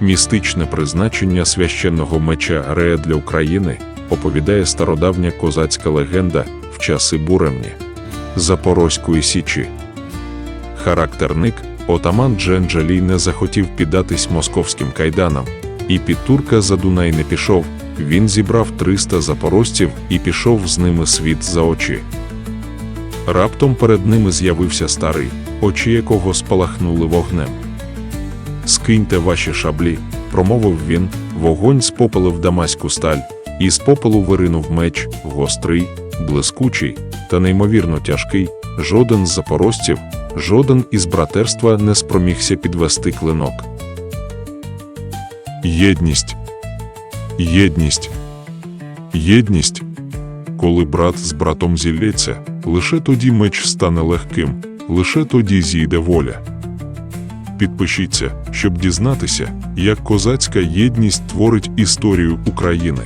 Містичне призначення священного меча Рея для України оповідає стародавня козацька легенда в часи буремні Запорозької Січі. Характерник отаман Дженджалій не захотів піддатись московським кайданам, і під турка за Дунай не пішов. Він зібрав 300 запорожців і пішов з ними світ за очі. Раптом перед ними з'явився старий, очі якого спалахнули вогнем. Скиньте ваші шаблі, промовив він, вогонь спопалив дамаську сталь, і з попелу виринув меч, гострий, блискучий та неймовірно тяжкий. Жоден з запорожців, жоден із братерства не спромігся підвести клинок. Єдність. Єдність. Єдність. Коли брат з братом зілється, лише тоді меч стане легким, лише тоді зійде воля. Підпишіться, щоб дізнатися, як козацька єдність творить історію України.